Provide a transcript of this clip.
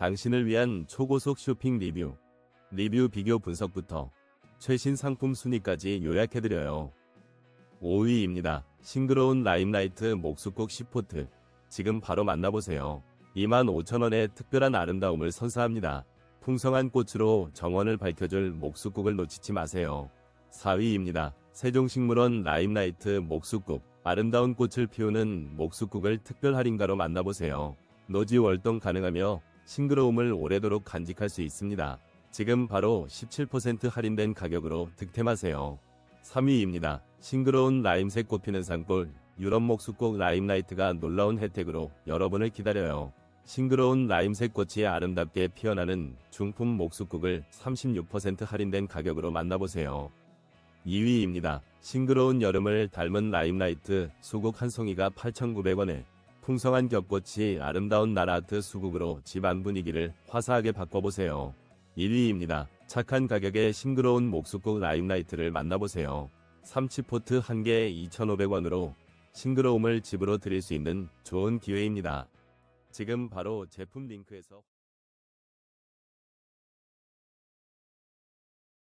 당신을 위한 초고속 쇼핑 리뷰, 리뷰 비교 분석부터 최신 상품 순위까지 요약해드려요. 5위입니다. 싱그러운 라임라이트 목수국 시포트. 지금 바로 만나보세요. 25,000원의 특별한 아름다움을 선사합니다. 풍성한 꽃으로 정원을 밝혀줄 목수국을 놓치지 마세요. 4위입니다. 세종식물원 라임라이트 목수국. 아름다운 꽃을 피우는 목수국을 특별 할인가로 만나보세요. 노지 월동 가능하며 싱그러움을 오래도록 간직할 수 있습니다. 지금 바로 17% 할인된 가격으로 득템하세요. 3위입니다. 싱그러운 라임색 꽃피는 산골 유럽 목수국 라임라이트가 놀라운 혜택으로 여러분을 기다려요. 싱그러운 라임색 꽃이 아름답게 피어나는 중품 목수국을 36% 할인된 가격으로 만나보세요. 2위입니다. 싱그러운 여름을 닮은 라임라이트 수국 한 송이가 8,900원에 풍성한 겹꽃이 아름다운 나라아트 수국으로 집안 분위기를 화사하게 바꿔보세요. 1위입니다. 착한 가격에 싱그러운 목수국 라임라이트를 만나보세요. 삼치포트 1개에 2,500원으로 싱그러움을 집으로 드릴 수 있는 좋은 기회입니다. 지금 바로 제품 링크에서